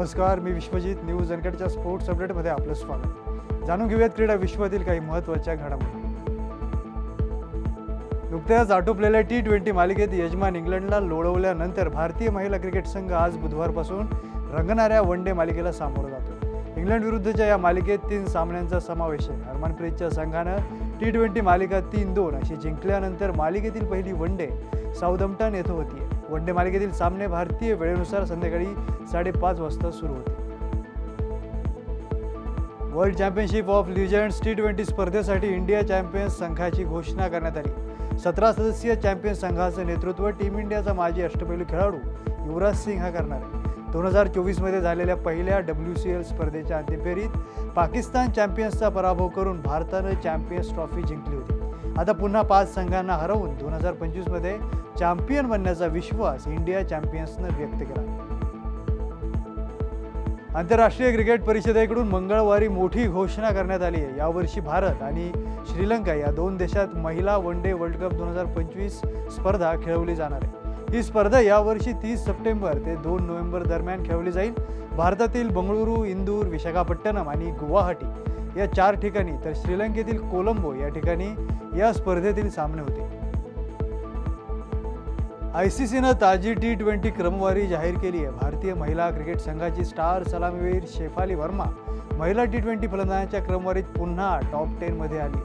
नमस्कार मी विश्वजित न्यूज अनकेडच्या स्पोर्ट्स अपडेटमध्ये आपलं स्वागत. जाणून घेऊयात क्रीडा विश्वातील काही महत्त्वाच्या घडामोडी. नुकत्याच आटोपलेल्या टी ट्वेंटी मालिकेत यजमान इंग्लंडला लोळवल्यानंतर भारतीय महिला क्रिकेट संघ आज बुधवारपासून रंगणाऱ्या वन डे मालिकेला सामोरं जातो इंग्लंड विरुद्धच्या या मालिकेत तीन सामन्यांचा समावेश आहे. हरमनप्रीतच्या संघानं टी ट्वेंटी मालिका तीन दोन अशी जिंकल्यानंतर मालिकेतील पहिली वन डे साऊदम्प्टन येथे होती वन डे मालिकेतील सामने भारतीय वेळेनुसार संध्याकाळी साडेपाच वाजता सुरू होते. World championship of legends T twenty स्पर्धेसाठी इंडिया चॅम्पियन्स संघाची घोषणा करण्यात आली. सतरा सदस्यीय चॅम्पियन संघाचं नेतृत्व टीम इंडियाचा माजी अष्टपैलू खेळाडू युवराज सिंग हा करणार आहे. दोन हजार चोवीसमध्ये झालेल्या पहिल्या डब्ल्यू सी एल स्पर्धेच्या अंतिम फेरीत पाकिस्तान चॅम्पियन्सचा पराभव करून भारतानं चॅम्पियन्स ट्रॉफी जिंकली होती. आता पुन्हा पाच संघांना हरवून दोन हजार पंचवीसमध्ये चॅम्पियन बनण्याचा विश्वास इंडिया चॅम्पियन्सनं व्यक्त केला. आंतरराष्ट्रीय क्रिकेट परिषदेकडून मंगळवारी मोठी घोषणा करण्यात आली आहे. यावर्षी भारत आणि श्रीलंका या दोन देशात महिला वन डे वर्ल्ड कप दोन हजार पंचवीस स्पर्धा खेळवली जाणार आहे. ही स्पर्धा यावर्षी तीस सप्टेंबर ते दोन नोव्हेंबर दरम्यान खेळवली जाईल. भारतातील बंगळुरू इंदूर विशाखापट्टणम आणि गुवाहाटी या चार ठिकाणी तर श्रीलंकेतील कोलंबो या ठिकाणी या स्पर्धेतील सामने होते. आय सी सीनं ताजी टी ट्वेंटी क्रमवारी जाहीर केली आहे. भारतीय महिला क्रिकेट संघाची स्टार सलामीवीर शेफाली वर्मा महिला टी ट्वेंटी फलंदाजांच्या क्रमवारीत पुन्हा टॉप टेनमध्ये आली.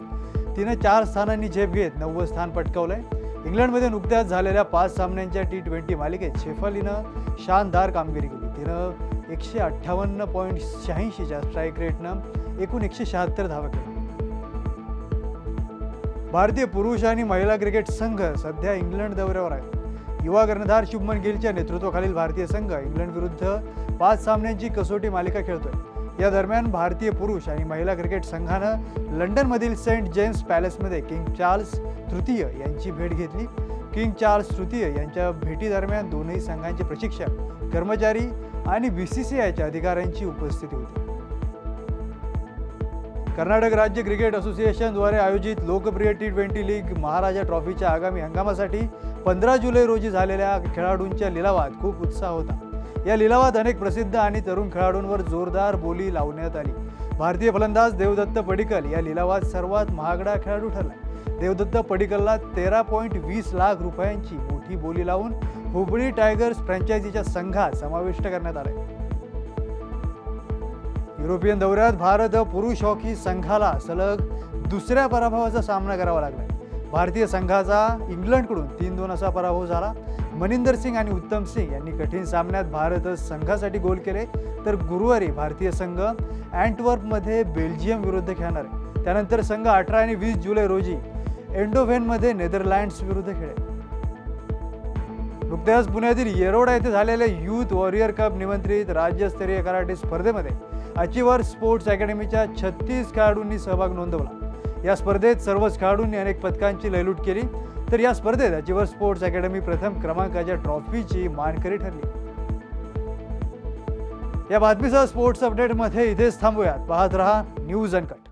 तिनं चार स्थानांनी झेप घेत नववं स्थान पटकावलंय. इंग्लंडमध्ये नुकत्याच झालेल्या पाच सामन्यांच्या टी ट्वेंटी मालिकेत शेफालीनं शानदार कामगिरी केली. तिनं एकशे अठ्ठावन्न पॉईंट शहाऐंशीच्या स्ट्राईक रेटनं एकूण एकशे शहात्तर धावा केल्या. भारतीय पुरुष आणि महिला क्रिकेट संघ सध्या इंग्लंड दौऱ्यावर आहे युवा कर्णधार शुभमन गिलच्या नेतृत्वाखालील भारतीय संघ इंग्लंड विरुद्ध पाच सामन्यांची कसोटी मालिका खेळतोय. या दरम्यान भारतीय पुरुष आणि महिला क्रिकेट संघानं लंडनमधील सेंट जेम्स पॅलेसमध्ये किंग चार्ल्स तृतीय यांची भेट घेतली. किंग चार्ल्स तृतीय यांच्या भेटीदरम्यान दोन्ही संघांचे प्रशिक्षक कर्मचारी आणि बी सी सी आयच्या अधिकाऱ्यांची उपस्थिती होती. कर्नाटक राज्य क्रिकेट असोसिएशनद्वारे आयोजित लोकप्रिय टी ट्वेंटी लीग महाराजा ट्रॉफीच्या आगामी हंगामासाठी पंधरा जुलै रोजी झालेल्या खेळाडूंच्या लिलावात खूप उत्साह होता. या लिलावात अनेक प्रसिद्ध आणि तरुण खेळाडूंवर जोरदार बोली लावण्यात आली. भारतीय फलंदाज देवदत्त पडिकल या लिलावात सर्वात महागडा खेळाडू ठरला. देवदत्त पडिकलला तेरा पॉईंट वीस लाख रुपयांची मोठी बोली लावून हुबळी टायगर्स फ्रँचायझीच्या संघात समाविष्ट करण्यात आले. युरोपियन दौऱ्यात भारत पुरुष हॉकी संघाला सलग दुसऱ्या पराभवाचा सामना करावा लागला. भारतीय संघाचा इंग्लंडकडून तीन दोन असा पराभव झाला. मनिंदर सिंग आणि उत्तम सिंग यांनी कठीण सामन्यात भारत संघासाठी गोल केले. तर गुरुवारी भारतीय संघ अँटवर्पमध्ये बेल्जियम विरुद्ध खेळणार आहे. त्यानंतर संघ अठरा आणि वीस जुलै रोजी एंडोव्हेनमध्ये नेदरलँड्स विरुद्ध खेळेल. नुकत्याच पुण्यातील येरोडा येथे झालेल्या युथ वॉरियर कप निमंत्रित राज्यस्तरीय कराटे स्पर्धेमध्ये अचिवर स्पोर्ट्स अकॅडमीच्या छत्तीस खेळाडूंनी सहभाग नोंदवला. या स्पर्धेत सर्वच खेळाडूंनी अनेक पदकांची लयलूट केली. तर या स्पर्धेत अजिवर स्पोर्ट्स अकॅडमी प्रथम क्रमांकाच्या ट्रॉफीची मानकरी ठरली. या बातमीसह स्पोर्ट्स अपडेटमध्ये इथेच थांबूयात. पाहत रहा न्यूज अनकट